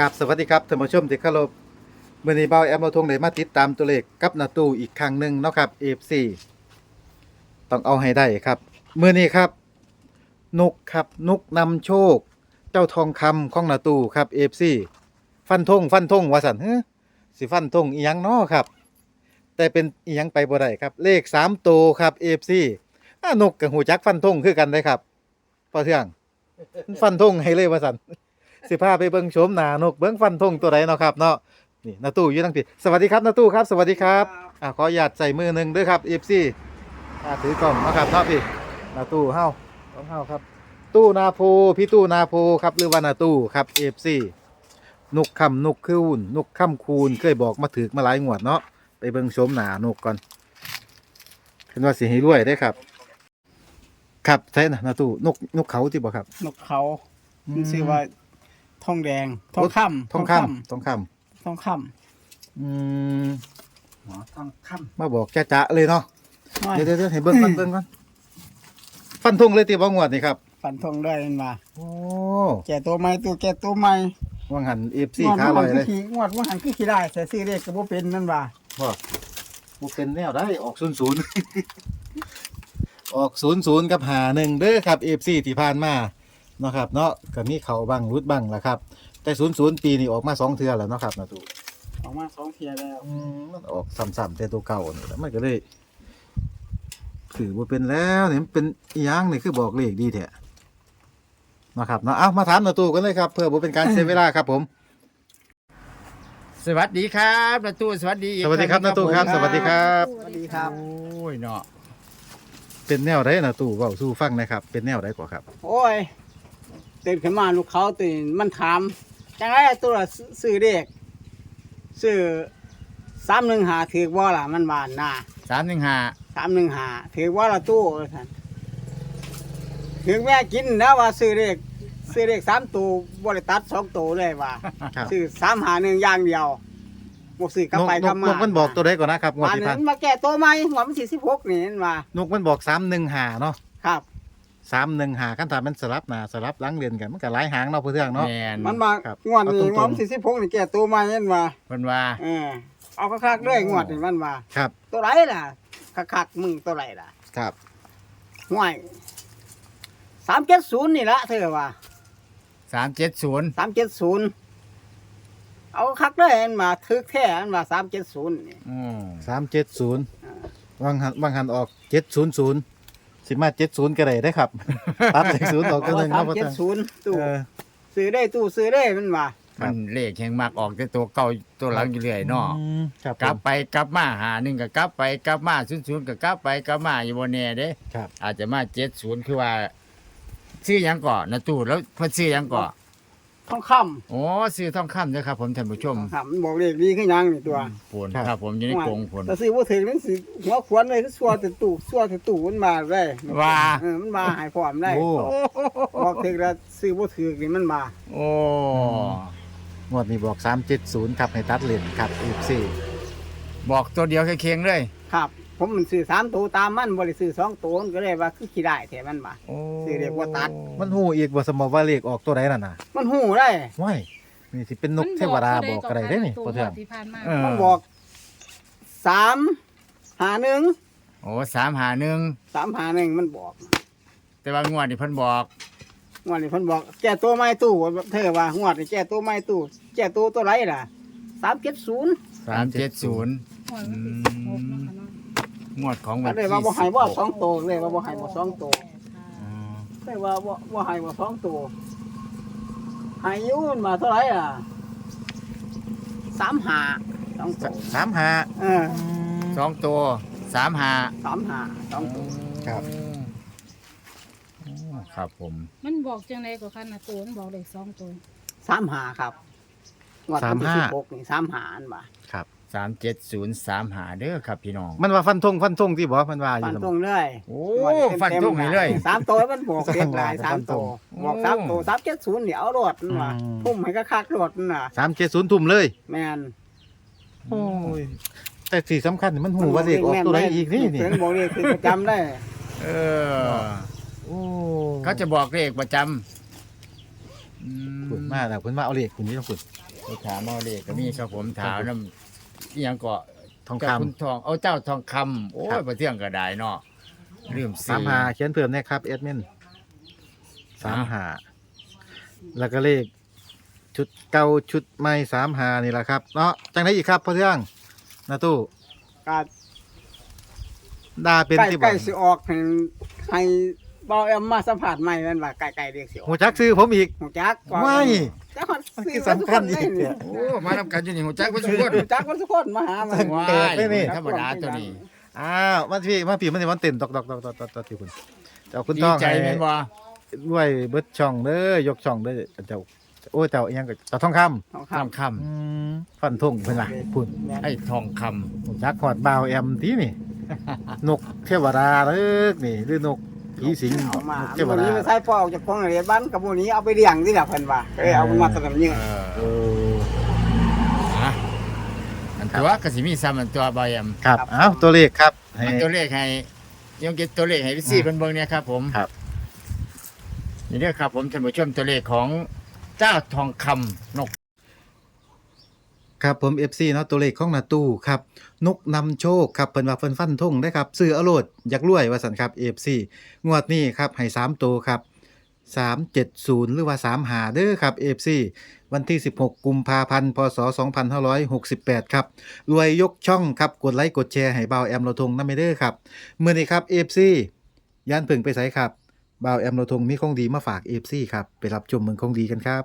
กับสวัสดีครับท่านผู้ชมที่เคารพมื่อนี้เบาแอมเราทงได้มาติดตามตัวเลขกับหนาตู้อีกครั้งหนึ่งเนาะครับ FC ต้องเอาให้ได้ครับมื่อนี้ครับนุกครับนุกนำโชค เจ้าทองคำของหนาตู้ครับ FC ฟันธงฟันธงว่าสันเฮ้สิฟันธงอียังเนาะครับ แต่เป็นอียังไปบ่ได้ครับ เลขสามตัวครับ FC อ่านกกับหูจักฟันธงคือกันได้ครับพอเที่ยงฟันธงให้เลยว่าสัน สิพาไปเบิ่งโฉมหน้านกเบิ่งฟันธงตัวใดเนาะครับเนาะนี่นาตู้อยู่ทั้งทีสวัสดีครับนาตู้ครับ สวัสดีครับอ่าขออนุญาตใส่มือหนึ่งด้วยครับ FC อ่าถือกล่องเนาะครับเนาะพี่นาตู้เฮาของเฮาครับ ตู้นาโพพี่ตู้นาโพครับหรือว่านาตู้ครับ FC นกคำนกคูนนกคำคูนเคยบอกมาถือมาหลายงวดเนาะไปเบิ่งโฉมหน้านกก่อนเห็นว่าสิให้รวยได้ครับ ครับใช่นะนาตู้นกนกเขาที่บอกครับ นกเขามันชื่อว่า ทองแดง ทองคำทองคำทองคำทองคอืมำหมอทองคมาบอกจ้าจะเลยเนาะำเดี๋ยวเดี๋ยวเดี๋ยวให้เบิ้งก่อนเบิ้งก่อนฟันธงเลยตีบ้างวดนี่ครับฟันทองได้มันมาโอ้แก่ตัวใหม่ตัวแก่ตัวใหม่วังหันเอฟซีงวดขาลว่าอยหันเลคือยขี้งวดว่าหันคือขี้ได้แต่ซื้อเลขก็บ่เป็นนั่นว่าบอกกูเป็นแนวได้ออกศูนย์ศูนย์ออกศูนย์ศูนย์กับหาหนึ่งเด้อครับเอฟซีที่ผ่านมา เนาะครับเนาะก็มีเขาบ้างรุดบ้างละครับ แต่ศูนย์ศูนย์ปีนี้ออกมาสองเทือแล้วเนาะครับนะตูออกมาสองเทียแล้วอืมมันออกซ้ำๆแต่ตัวเก่านี่แหล้วมันก็เลยถือว่าเป็นแล้วเนี่ยมันเป็นอีหยังนี่คือบอกเลขดีแท้เนาะครับเนาะเอามาถามนาตูกันเลยครับ เพื่อบ่เป็นการเสียเวลาครับผม สวัสดีครับนาตู้สวัสดีอีกสวัสดีครับงนาตู้ครับผมสวัสดีครับ สวัสดีครับโอ้ยเนาะเป็นแนวไดนาตูเว้าสู้ฟังหนะครับ เป็นแนวไดกว่าครับ โอ้ย ตื่นขึ้นมาลูกเขาตื่นมันถามจังไรตัวละซื้อเลขซื้อสามหนึ่งหาถือว่าล่ะมันบานหน้าสามหนึ่งห้าสามหนึ่งหาถือว่าละตู้ท่านถึงแม่กินนะว่าซื้อเลขซื้อเลขสามตัวบริตัดสองตัวเลยว่าครับซื้อสามหาหนึ่งอย่างเดียวบวกซื้อกลับไปนกลับกมานกมันบอกตัวใดก่อนนะครับงวดอันที่นั้ผ่านนมาแก้ตัวใหม่หัวมันสี่สิบหกนี่นั่นว่านกมันบอกสามหนึ่งหาเนาะครับ สามหนึ่งหาขั้นตอนมันสลับหนาสลับหลังเรียนกันมันก็หลายหางเนาะเพื่อนเนาะ แมนมันมาครับงวดนี้เอาตรงๆหัวมันสี่สิบหกนี่แก้ตัวใหม่นั่นว่าเพิ่นว่า เออเอาคักๆด้วยงวดนี่มันว่าครับ ตัวไรล่ะคักๆมึงตัวไรล่ะครับ ห่วยสามเจ็ดศูนย์นี่ละเธอว่าสามเจ็ดศูนย์สามเจ็ดศูนย์เอาคักเลยอันมาทึกแท้อันมาสามเจ็ดศูนย์นี่ อืม สามเจ็ดศูนย์วางหันวางหันออกเจ็ดศูนย์ศูนย์ สิมาเจ็ดศูนย์ก็ได้ได้ครับ ตัดเลขศูนย์ออกกันหนึ่งสาเนาะมพ่อเจ็ดตาศูนย์ตู้เออ ซื้อได้ตู้ซื้อได้มันมาครัมับนเลขแห่งมากออกแต่ตัวเก่าตัวหลังอยู่เรื่อยเนาะอืมครับกลับผมไปกลับมาหาหนึ่งก็กลับไปกลับมาศูนย์ศูนย์ก็กลับไปกลับมาอยู่บนแน่เด้ ครับอาจจะมาเจ็ดศูนย์คือว่า ซื้อหยังก่อนนาตู้แล้วเพิ่นซื้อหยังก่อน ทองคโอ้ซื้อทองคำนะครับผมท่านผู้ชมำครับมันบอกเลขดีขึ้นยังนี่ตัวผลครับผมอยู่ในกรงผลแต่ซื้อว่าถึงนั่นสิหัวขวนเลยคือสัวแต่ตู้สัวแต่ตู้มันมาได้ว่าเออมันมาใหายพร้อมได้โอ้บอกถึงแล้วซื้อว่าถึงนี่มันมาโอ้งวดนี้บอกสามเจ็ดศูนย์ครับให้ตัดเลนครับอีกสี่บอกตัวเดียวแค่เคียงเลยครับ ผมมันซื้อสามตัวตามมันบริซื้อสองตัวมันก็เลยว่าคือขี้ได้แถมันมาโอ้ซื้อเรียกว่าตัด มันหูอีกว่าสมมติว่าเลขออกตัวใดน่ะนะมันหูได้ว้ายนี่สิเป็นนกเทวดาบอกอะไรได้นี่พ่อเทือง ที่ผ่านมาเออมันบอกสามหาหนึ่งโอ้สามหาหนึ่งสามหาหนึ่งมันบอกแต่ว่างวดนี่เพิ่นบอกงวดนี้เพิ่นบอกแก้ตัวไม้ตู้เธอว่างวดนี้แก้ตัวไม้ตู้แก้ตัวตัวไรล่ะสามเจ็ดศูนย์สามเจ็ดศูนย์ หวยมันติดสิบหกเนาะค่ะเนาะ งวดของวัก็นเลยที่ว่าบ่ให้ว่าสอง16ตัวเลยว่าบ่ให้ว่าสองตัวอ๋อเลยว่าบ่บ่ให้ว่าสองตัวให้อยูมันมาเท่าไหร่อะสามหาสองตัวสามหาเออสองตัวสามหาสามหาสองตัวครับ โอ้ครับผม มันบอกจังไดก็คันน่ะตัวมันบอกเลขสองตัว สามหาครับงวดวันที่สิบหกนี่สามหาอันบ่าครับ สามเจ็ดศูนย์สามหาเด้อครับพี่น้อง มันว่าฟันธงฟันธงที่บอกมันว่าอฟัยู่นแล้วตรงเลยโอ้งวดนี้ฟันต็มๆทุ่งให้เลย สามตัวมันบอกเด็กหลายฟัสามนธงตัวบอกสามตัวสามเจ็ดศูนย์เดี๋ยวเอารถนั่นว่ะอืมทุ่มให้ก็คักรถนั่นน่ะสามเจ็ดศูนย์ทุ่มเลย แมนโอ้ย แต่ที่สำคัญนี่มันหูว่าเลขออกตัวใดอีกนี่นี่เสียงบอกเลขคือประจำได้เออ โอ้เขาจะบอกเลขประจำอืคุณมาแล้วคุณมาเอาเลขคุณนี่ต้องคุณไปถามเอาเลขก็มีครับผมถามน้ำ อิหยังก็ทองกับคำ คุณทองเอาเจ้าทองคำโอ้ครัยบ บ่เที่ยงก็ได้เนาะลืมสามหาเขียนเพิ่มเนี่ยครับเอดมินสามหาแล้วก็เลข ชุดเก่าชุดใหม่สามหานี่แหละครับเนาะจังไดอีกครับพ่อเทืองนาตู้ก็ดาเป็นใกล้ที่ใกบ่ล้สิออกให้ให้เบาแอมมาสัมผัสใหม่แม่นว่าใกล้ๆเรียกสิออกหูจักซื้อผมอีกหูจักว่าไม่จักฮอด มันซื้คือสำคัญอีกเนี่ย โอ้มานำกันอยู่นี่หัวจักบ่ทุกคนหูจักมันทุกคนมาหามัน ว้าแปลกยเลยนี่ ธรรมดาตัวนี้ อ้าวมาพี่มาพี่มันนี่มันเต้นตอกตอกตอกตอกตอกตอกที่คุณเจ้าคุณดีต้องใจให้แม่นบ่รวยเบิดช่องเด้อยกช่องเด้อเจ้าโอ้ยเจ้าอิหยังก็เจ้าทองคทองทองำคำอืมฟันทงเพิ่นล่ะพุ่นไอ้ทองคำหูจักฮอดบ่าวแอมที่นี่ นกเทวดาเด้อนี่หรือนก ผีสิงเอามานกเทววันดานี้มาใช้พ่อออกจากของเรียนบ้านกับวันนี้เอาไปเลี้ยงที่ล่ะเพิ่นว่าเอ้ยเอามาตะนำยิงเออเอออะอันตัวก็สิมีซ้ำอันตัวบ่อยมครับ เอ้าตัวเลขครับให้มันตัวเลขให้ยังเก็บตัวเลขให้พี่ซี่เพิ่นเบิ่งเนี่ยครับ ผมครับ นี่เด้อครับ ผมท่านผู้ชมตัวเลขของเจ้าทองคำนก ครับผม FC เนาะตัวเลขของหนาตู้ครับนกนำโชคครับเพิ่นว่าเพิ่นฟันธงได้ครับซื้อเอาโลดอยากรวยว่าซั่นครับ FC งวดนี้ครับให้3ตัวครับ 370 หรือว่า3หาเด้อครับ FC วันที่ 16 กุมภาพันธ์พศ 2568 ครับ รวยยกช่องครับ กดไลค์กดแชร์ให้บ่าวแอมโลทงนำไปเด้อครับมื้อนี้ครับ FC ย่านเพิ่งไปไสครับบ่าวแอมโลทงมีของดีมาฝาก FC ครับไปรับชมเมืองของดีกันครับ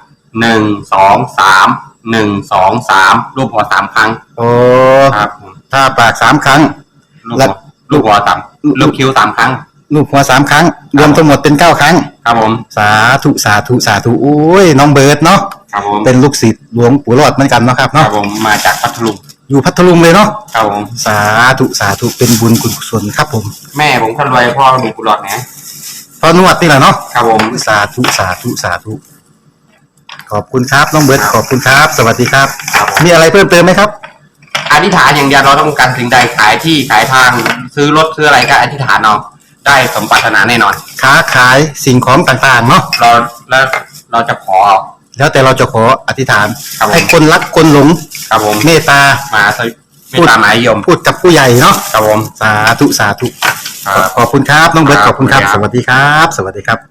หนึ่งสองสามหนึ่งสองสามรูปหัวสามครั้งโอ้ครับผมถ้าปากสามครั้ง ลูกแล้หัววลูกหัวต่ำลูกคิ้วสามครั้ง ลูกหัวสามครั้ง รวมทั้งหมดเป็นเก้าครั้ง ครับผมสาธุสาธุสาธุโอ้ยน้องเบิร์ดเนาะครับผมเป็นลูกศิษย์หลวงปู่รอดเหมือนกันเนาะครับครัเนาะบผมมาจากพัทลุงอยู่พัทลุงเลยเนาะครับผมสาธุสาธุเป็นบุญคุณกุศลครับผมแม่ผมคนรวยพ่อมีกุหลาบนะพอนวดนี่แหละเนาะครับผม สาธุสาธุสาธุ ขอบคุณครับน้องเบิร์ดขอบคุณครับ สวัสดีครับ ครับผม มีอะไรเพิ่มเติมไหมครับ อธิษฐานอย่างเดียวเราต้องการสิ่งใดขายที่ขายทางซื้อรถซื้ออะไรก็อธิษฐานเอาได้สมปรารถนาแน่นอน ค้าขายสิ่งของต่างๆเนาะเราแล้วเราจะขอ แล้วแต่เราจะขออธิษฐาน ครับผม ให้คนรักคนหลงครับผมเมตตา มาสวิไม่ตามหมายยมพูดกับผู้ใหญ่เนาะครับผม สาธุสาธุ ครับ ขอบคุณครับ น้องเบิร์ตคขรับอบคุณครับขอบสคุณครับวัสดีครับ สวัสดีครับ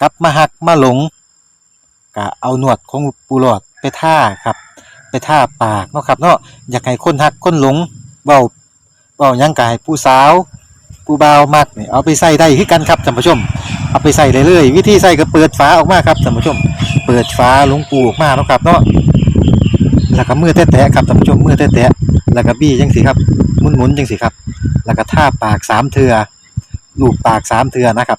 กลับมาหักมาหลงก็เอาหนวดของปูหลอดไปท่าครับ ไปท่าปากเนาะครับเนาะอยากให้คนหักคนหลงเว้าเว้ายังกายผู้สาวผู้บ่าวมักนี่เอาไปใส่ได้คือกันครับท่านผู้ชม เอาไปใส่ได้เลย วิธีใส่ก็เปิดฝาออกมาครับท่านผู้ชม เปิดฝาหลวงปูออกมาเนาะครับเนาะแล้วก็มือแตะๆครับท่านผู้ชมมือแตะๆแล้วก็บี้จังสิครับหมุนๆจังสิครับ แล้วก็ท่าปากสามเทือลูบปากสามเทือนะครับ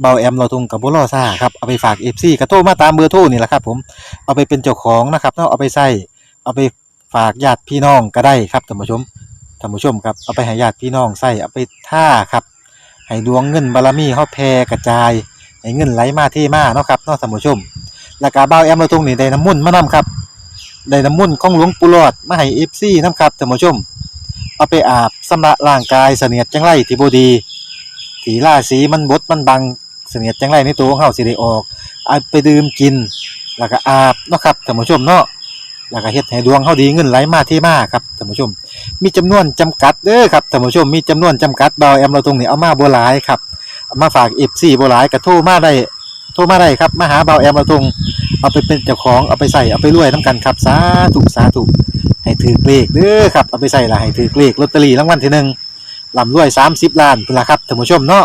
เบาแอมเราทุงกับบุรอซ่าครับเอาไปฝากเอฟซีกระโทรมาตามเบอร์โทรนี่แหละครับ ผมเอาไปเป็นเจ้าของนะครับเนาะเอาไปใส่เอาไปฝากญาติพี่น้องก็ได้ครับท่านผู้ชมท่านผู้ชมครับเอาไปให้ญาติพี่น้องใส่เอาไปท่าครับให้ดวงเงินบารมีเฮาแผ่กระจายให้เงินไหลมาที่มาเนาะครับเนาะท่านผู้ชมแล้วก็บ่าแอมเราตรงนี้ได้น้ำมุ่นมานํครับได้น้ำมุ่นของหลวงปู่หลอดมาให้ FC นํครับท่านผู้ชม เอาไปอาบสำระร่างกายเสนียดจังไรที่บดีที่าศีมันบดมันบัง เสนียดจังไรในตัวของเฮาสิได้ออกเอาไปดื่มกิน แล้วก็อาบเนาะครับท่านผู้ชมเนาะแล้วก็เฮ็ดให้ดวงเฮาดีเงินไหลมาเที่มาครับท่านผู้ชม มีจำนวนจำกัดเด้อครับท่านผู้ชมมีจำนวนจำกัดเบาแอมเราตรงนี้เอามาบ่หลายครับเอามาฝาก FC บ่หลายก็โทรมาได้โทรมาได้ครับมาหาเบาแอมเราตรงเอาไปเป็นเจ้าของเอาไปใส่เอาไปรวยนํกันครับสาธุสาธุให้ถือเลขเด้อครับเอาไปใส่ละให้ถือเลขลอตเตอรี่รางวัลที่หนึ่งลำรวย30ล้านพุ่นล่ะครับท่านผู้ชมเนาะ